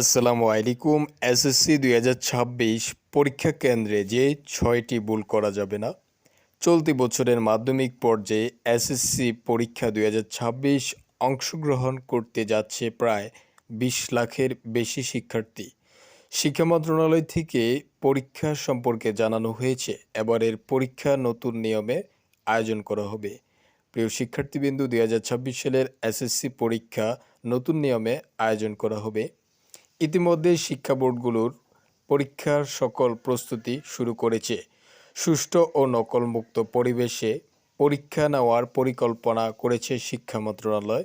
আসসালামু আলাইকুম, এসএসসি দুই হাজার ছাব্বিশ পরীক্ষা কেন্দ্রে যে ছয়টি ভুল করা যাবে না, চলতি বছরের মাধ্যমিক পর্যায়ে এসএসসি পরীক্ষা দুই হাজার ছাব্বিশ অংশগ্রহণ করতে যাচ্ছে প্রায় বিশ লাখের বেশি শিক্ষার্থী। শিক্ষা মন্ত্রণালয় থেকে পরীক্ষা সম্পর্কে জানানো হয়েছে, এবারের পরীক্ষা নতুন নিয়মে আয়োজন করা হবে। প্রিয় শিক্ষার্থীবৃন্দু, দুই হাজার ছাব্বিশ সালের এসএসসি পরীক্ষা নতুন নিয়মে আয়োজন করা হবে। ইতিমধ্যে শিক্ষা বোর্ডগুলোর পরীক্ষার সকল প্রস্তুতি শুরু করেছে। সুষ্ঠু ও নকলমুক্ত পরিবেশে পরীক্ষা নেওয়ার পরিকল্পনা করেছে শিক্ষা মন্ত্রণালয়।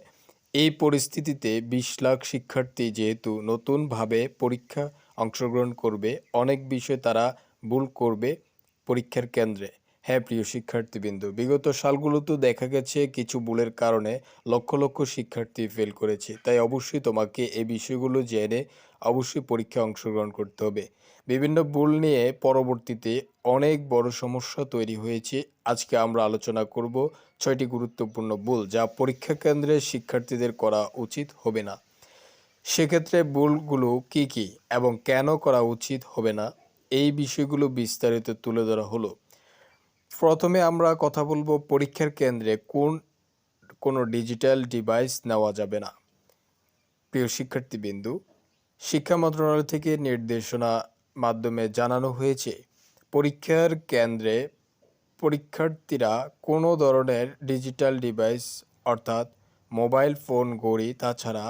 এই পরিস্থিতিতে বিশ লাখ শিক্ষার্থী যেহেতু নতুনভাবে পরীক্ষা অংশগ্রহণ করবে, অনেক বিষয় তারা ভুল করবে পরীক্ষার কেন্দ্রে। হ্যাঁ প্রিয় শিক্ষার্থীবৃন্দ, বিগত সালগুলোতেও দেখা গেছে কিছু ভুলের কারণে লক্ষ লক্ষ শিক্ষার্থী ফেল করেছে। তাই অবশ্যই তোমাকে এই বিষয়গুলো জেনে অবশ্যই পরীক্ষায় অংশগ্রহণ করতে হবে। বিভিন্ন ভুল নিয়ে পরবর্তীতে অনেক বড় সমস্যা তৈরি হয়েছে। আজকে আমরা আলোচনা করব ছয়টি গুরুত্বপূর্ণ ভুল যা পরীক্ষা কেন্দ্রে শিক্ষার্থীদের করা উচিত হবে না। সেক্ষেত্রে ভুলগুলো কি কি এবং কেন করা উচিত হবে না? এই বিষয়গুলো বিস্তারিত তুলে ধরা হলো। প্রথমে আমরা কথা বলব পরীক্ষার কেন্দ্রে কোন, কোনো ডিজিটাল ডিভাইস নেওয়া যাবে না। প্রিয় শিক্ষার্থীবিন্দু, শিক্ষা মন্ত্রণালয় থেকে নির্দেশনা মাধ্যমে জানানো হয়েছে, পরীক্ষার কেন্দ্রে পরীক্ষার্থীরা কোনো ধরনের ডিজিটাল ডিভাইস অর্থাৎ মোবাইল ফোন ঘড়ি, তাছাড়া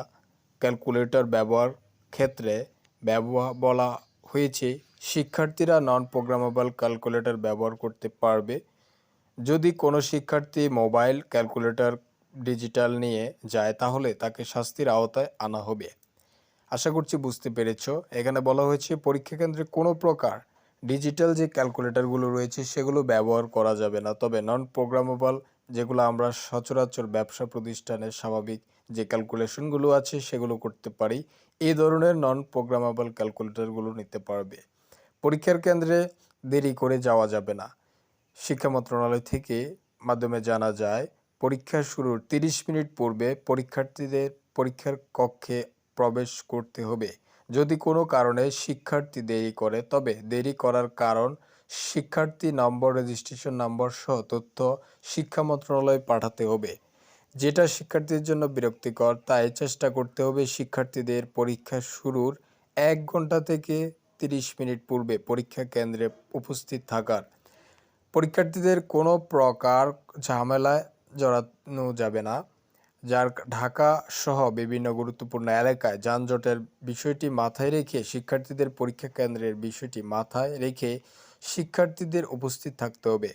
ক্যালকুলেটর ব্যবহার ক্ষেত্রে ব্যবহার বলা হয়েছে, শিক্ষার্থীরা নন প্রোগ্রামেবল ক্যালকুলেটর ব্যবহার করতে পারবে। যদি কোনো শিক্ষার্থী মোবাইল ক্যালকুলেটর ডিজিটাল নিয়ে যায়, তাহলে তাকে শাস্তির আওতায় আনা হবে। আশা করছি বুঝতে পেরেছ। এখানে বলা হয়েছে, পরীক্ষা কেন্দ্রে কোনো প্রকার ডিজিটাল যে ক্যালকুলেটরগুলো রয়েছে, সেগুলো ব্যবহার করা যাবে না। তবে নন প্রোগ্রামেবল যেগুলো আমরা সচরাচর ব্যবসা প্রতিষ্ঠানের স্বাভাবিক যে ক্যালকুলেশনগুলো আছে সেগুলো করতে পারি এই ধরনের নন প্রোগ্রামেবল ক্যালকুলেটরগুলো নিতে পারবে। পরীক্ষার কেন্দ্রে দেরি করে যাওয়া যাবে না। শিক্ষা মন্ত্রণালয় থেকে মাধ্যমে জানা যায়, পরীক্ষা শুরুর তিরিশ মিনিট পূর্বে পরীক্ষার্থীদের পরীক্ষার কক্ষে প্রবেশ করতে হবে। যদি কোনো কারণে শিক্ষার্থী দেরি করে, তবে দেরি করার কারণ শিক্ষার্থী নম্বর রেজিস্ট্রেশন নম্বর সহ তথ্য শিক্ষা মন্ত্রণালয়ে পাঠাতে হবে। যেটা শিক্ষার্থীর জন্য বিরক্তিকর, তাই চেষ্টা করতে হবে শিক্ষার্থীদের পরীক্ষা শুরুর এক ঘণ্টা থেকে তিরিশ মিনিট পূর্বে পরীক্ষা কেন্দ্রে উপস্থিত থাকার। পরীক্ষার্থীদের কোনো প্রকার ঝামেলায় জড়ানো যাবে না, যার ঢাকা সহ বিভিন্ন গুরুত্বপূর্ণ এলাকায় যানজটের বিষয়টি মাথায় রেখে শিক্ষার্থীদের পরীক্ষা কেন্দ্রের বিষয়টি মাথায় রেখে শিক্ষার্থীদের উপস্থিত থাকতে হবে।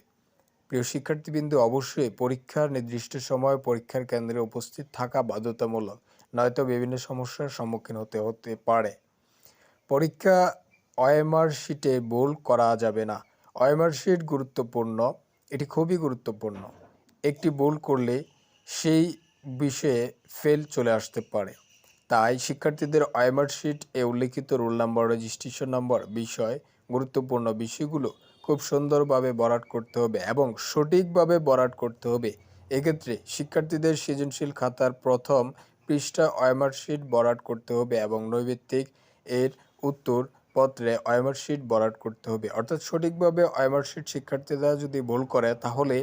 প্রিয় শিক্ষার্থীবৃন্দু, অবশ্যই পরীক্ষার নির্দিষ্ট সময় পরীক্ষার কেন্দ্রে উপস্থিত থাকা বাধ্যতামূলক, নয়তো বিভিন্ন সমস্যার সম্মুখীন হতে হতে পারে। পরীক্ষা ওএমআর শিটে ভুল করা যাবে না। অয়েমার শিট গুরুত্বপূর্ণ, এটি খুবই গুরুত্বপূর্ণ। একটি ভুল করলে সেই বিষয়ে ফেল চলে আসতে পারে। তাই শিক্ষার্থীদের ওএমআর শিট এ উল্লেখিত রোল নাম্বার, রেজিস্ট্রেশন নম্বর বিষয় গুরুত্বপূর্ণ বিষয়গুলো খুব সুন্দরভাবে বরাট করতে হবে এবং সঠিকভাবে বরাট করতে হবে। এক্ষেত্রে শিক্ষার্থীদের সৃজনশীল খাতার প্রথম পৃষ্ঠা শিট বরাট করতে হবে এবং নৈবেত্তিক এর উত্তর পত্রে শিট বরাট করতে হবে। অর্থাৎ সঠিকভাবে শিট শিক্ষার্থীরা যদি ভুল করে, তাহলে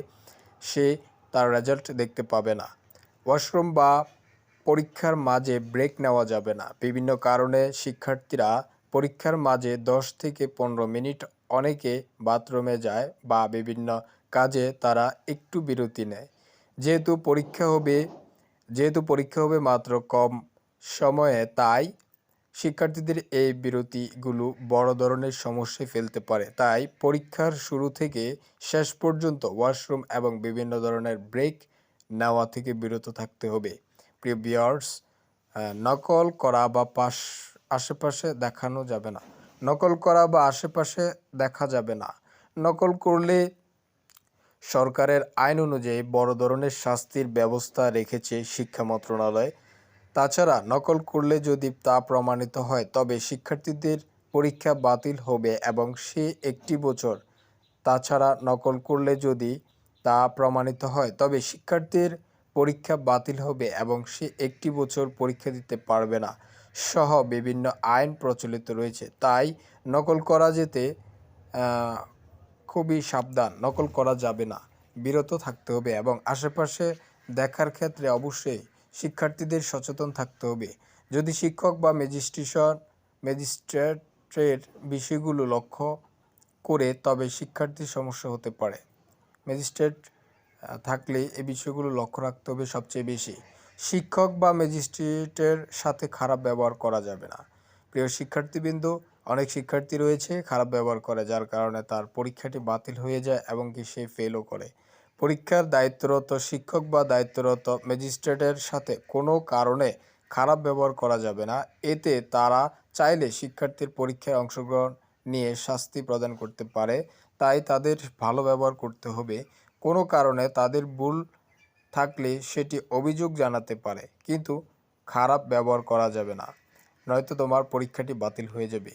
সে তার রেজাল্ট দেখতে পাবে না। ওয়াশরুম বা পরীক্ষার মাঝে ব্রেক নেওয়া যাবে না। বিভিন্ন কারণে শিক্ষার্থীরা পরীক্ষার মাঝে দশ থেকে পনেরো মিনিট অনেকে বাথরুমে যায় বা বিভিন্ন কাজে তারা একটু বিরতি নেয়। যেহেতু পরীক্ষা হবে, যেহেতু পরীক্ষা হবে মাত্র কম সময়ে, তাই শিক্ষার্থীদের এই বিরতিগুলো বড় ধরনের সমস্যায় ফেলতে পারে। তাই পরীক্ষার শুরু থেকে শেষ পর্যন্ত ওয়াশরুম এবং বিভিন্ন ধরনের ব্রেক নেওয়া থেকে বিরত থাকতে হবে। প্রিয় বিয়ার্স নকল করা বা পাশ আশেপাশে দেখানো যাবে না। নকল করা বা আশেপাশে দেখা যাবে না। নকল করলে সরকারের আইন অনুযায়ী বড় ধরনের শাস্তির ব্যবস্থা রেখেছে শিক্ষা মন্ত্রণালয়। তাছাড়া নকল করলে যদি তা প্রমাণিত হয়, তবে শিক্ষার্থীদের পরীক্ষা বাতিল হবে এবং সে একটি বছর। তাছাড়া নকল করলে যদি তা প্রমাণিত হয়, তবে শিক্ষার্থীর পরীক্ষা বাতিল হবে এবং সে একটি বছর পরীক্ষা দিতে পারবে না। সহ বিভিন্ন আইন প্রচলিত রয়েছে। তাই নকল করা যেতে খুবই সাবধান। নকল করা যাবে না। বিরত থাকতে হবে এবং আশেপাশে দেখার ক্ষেত্রে অবশ্যই শিক্ষার্থীদের সচেতন থাকতে হবে। যদি শিক্ষক বা ম্যাজিস্ট্রেশন, ম্যাজিস্ট্রেটের বিষয়গুলো লক্ষ্য করে, তবে শিক্ষার্থীর সমস্যা হতে পারে। ম্যাজিস্ট্রেট থাকলে এই বিষয়গুলো লক্ষ্য রাখতে হবে সবচেয়ে বেশি। শিক্ষক বা ম্যাজিস্ট্রেটের সাথে খারাপ ব্যবহার করা যাবে না। প্রিয় শিক্ষার্থীবৃন্দ, অনেক শিক্ষার্থী রয়েছে খারাপ ব্যবহার করে, যার কারণে তার পরীক্ষাটি বাতিল হয়ে যায় এবং কি সে ফেলও করে। পরীক্ষার দায়িত্বরত শিক্ষক বা দায়িত্বরত ম্যাজিস্ট্রেটের সাথে কোনো কারণে খারাপ ব্যবহার করা যাবে না। এতে তারা চাইলে শিক্ষার্থীর পরীক্ষায় অংশগ্রহণ নিয়ে শাস্তি প্রদান করতে পারে, তাই তাদের ভালো ব্যবহার করতে হবে। কোনো কারণে তাদের ভুল থাকলে সেটি অভিযোগ জানাতে পারে, কিন্তু খারাপ ব্যবহার করা যাবে না। নয়তো তোমার পরীক্ষাটি বাতিল হয়ে যাবে।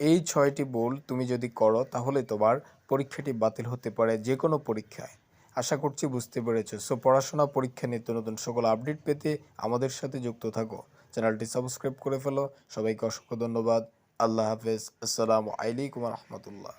এই ছয়টি ভুল তুমি যদি করো, তাহলে তোমার পরীক্ষাটি বাতিল হতে পারে যে কোনো পরীক্ষায়। আশা করছি বুঝতে পেরেছ। সো, পড়াশোনা, পরীক্ষা নিত্য নতুন সকল আপডেট পেতে আমাদের সাথে যুক্ত থাকো। চ্যানেলটি সাবস্ক্রাইব করে ফেলো। সবাইকে অসংখ্য ধন্যবাদ। আল্লাহ হাফেজ। আসসালামু আলাইকুম রহমতুল্লাহ।